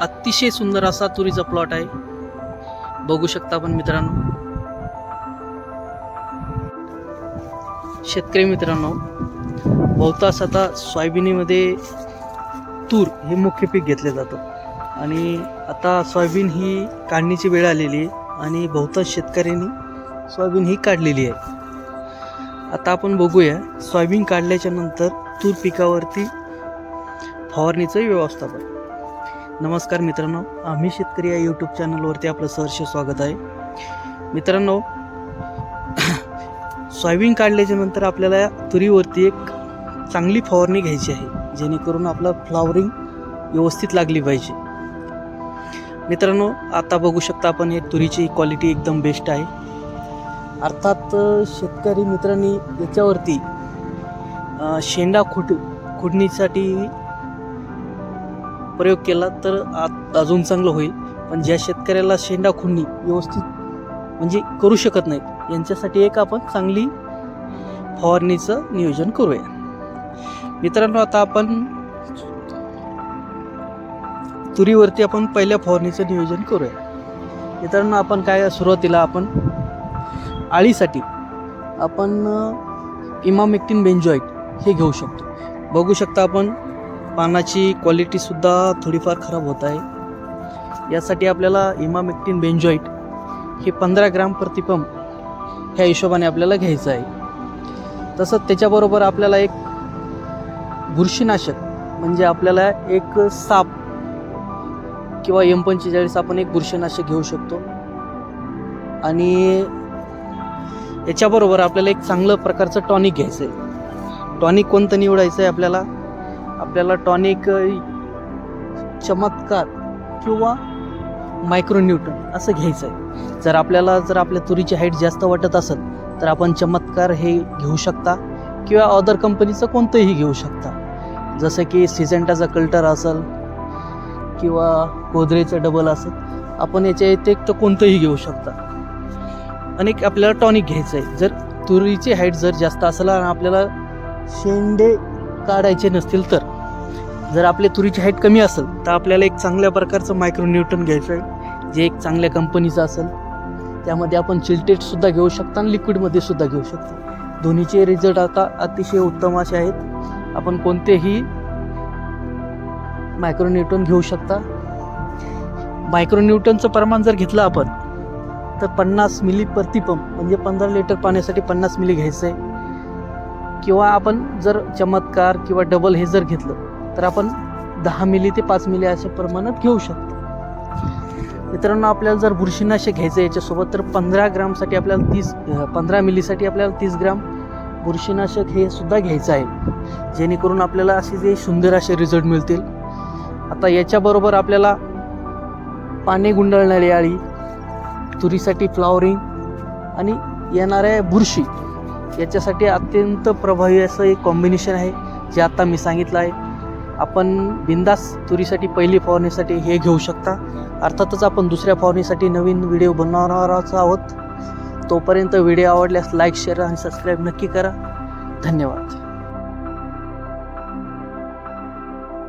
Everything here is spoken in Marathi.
अतिशय सुंदर असा तुरीचा प्लॉट आहे. बघू शकता आपण मित्रांनो. शेतकरी मित्रांनो बहुतांश आता सोयाबिनीमध्ये तूर हे मुख्य पीक घेतले जातं. आणि आता सोयाबीन ही काढणीची वेळ आलेली आहे आणि बहुतांश शेतकऱ्यांनी सोयाबीन ही काढलेली आहे. आता आपण बघूया सोयाबीन काढल्याच्या नंतर तूर पिकावरती फवारणीचं व्यवस्थापन. नमस्कार मित्रांनो आम्ही शेतकरी या यूट्यूब चॅनलवरती आपलं सहर्ष स्वागत आहे. मित्रांनो सोयाबीन काढल्याच्या नंतर आपल्याला तुरीवरती एक चांगली फवारणी घ्यायची आहे जेणेकरून आपलं फ्लावरिंग व्यवस्थित लागली पाहिजे. मित्रांनो आता बघू शकता आपण हे तुरीची क्वालिटी एकदम बेस्ट आहे. अर्थात शेतकरी मित्रांनी याच्यावरती शेंडा खुट खुडणीसाठी प्रयोग केला तर अजून चांगलं होईल. पण ज्या शेतकऱ्याला शेंडा खुडणी व्यवस्थित म्हणजे करू शकत नाहीत यांच्यासाठी एक आपण चांगली फवारणीचं नियोजन करूया. मित्रांनो आता आपण तुरीवरती आपण पहिल्या फवारणीचं नियोजन करूया. मित्रांनो आपण काय सुरुवातीला आपण आळीसाठी आपण इमामेक्टिन बेंजॉईट हे घेऊ शकतो. बघू शकता आपण पानाची क्वालिटीसुद्धा थोडीफार खराब होत आहे. यासाठी आपल्याला इमामेक्टिन बेंजॉईट हे पंधरा ग्राम प्रतिपंप ह्या हिशोबाने आपल्याला घ्यायचं आहे. तसंच त्याच्याबरोबर आपल्याला एक बुरशीनाशक म्हणजे आपल्याला एक साप किंवा एम पंचेचाळीस आपण एक बुरशीनाशक घेऊ शकतो. आणि याच्याबरोबर आपल्याला एक चांगलं प्रकारचं टॉनिक घ्यायचं आहे टॉनिक कोणतं निवडायचं आहे आपल्याला? आपल्याला टॉनिक चमत्कार किंवा मायक्रोन्यूटन असं घ्यायचं आहे जर आपल्याला जर आपल्या तुरीची हाईट जास्त वाटत असेल तर आपण चमत्कार हे घेऊ शकता किंवा अदर कंपनीचं कोणतंही घेऊ शकता. जसं की सिजेंटाचा कल्टर असेल किंवा गोदरेचं डबल असेल आपण याच्या व्यतिरिक्त कोणतंही घेऊ शकता. अनेक आपल्याला टॉनिक घ्यायचं आहे जर तुरीची हाईट जर जास्त असेल आणि आपल्याला शेंडे काढायचे नसतील तर. जर आपली तुरीची हाईट कमी असेल तर आपल्याला एक चांगल्या प्रकारचं मायक्रोन्यूटन घ्यायचं आहे जे एक चांगल्या कंपनीचं असेल. त्यामध्ये आपण चिलटेटसुद्धा घेऊ शकता आणि लिक्विडमध्ये सुद्धा घेऊ शकतो. दोन्हीचे रिझल्ट आता अतिशय उत्तम असे आहेत. आपण कोणतेही मायक्रोन्यूटन घेऊ शकता. मायक्रोन्यूटनचं प्रमाण जर घेतलं आपण तर पन्नास मिली प्रतिपंप म्हणजे पंधरा लिटर पाण्यासाठी पन्नास मिली घ्यायचं आहे. किंवा आपण जर चमत्कार किंवा डबल हे जर घेतलं तर आपण दहा मिली ते पाच मिली अशा प्रमाणात घेऊ शकतो. मित्रांनो आपल्याला जर बुरशीनाशक घ्यायचं आहे याच्यासोबत तर पंधरा ग्रामसाठी आपल्याला तीस पंधरा मिलीसाठी आपल्याला तीस ग्राम बुरशीनाशक हे सुद्धा घ्यायचं आहे. जेणेकरून आपल्याला असे जे सुंदर असे रिझल्ट मिळतील. आता याच्याबरोबर आपल्याला पाने गुंडाळणारी आळी तुरीसाठी फ्लॉवरिंग आणि येणाऱ्या बुरशी याच्यासाठी अत्यंत प्रभावी असं एक कॉम्बिनेशन आहे जे आता मी सांगितलं आहे. आपण बिंदास तुरीसाठी पहिली फवारणीसाठी हे घेऊ शकता. अर्थातच आपण दुसऱ्या फवारणीसाठी नवीन व्हिडिओ बनवणारच आहोत. तोपर्यंत व्हिडिओ आवडल्यास लाईक शेअर आणि सबस्क्राईब नक्की करा. धन्यवाद.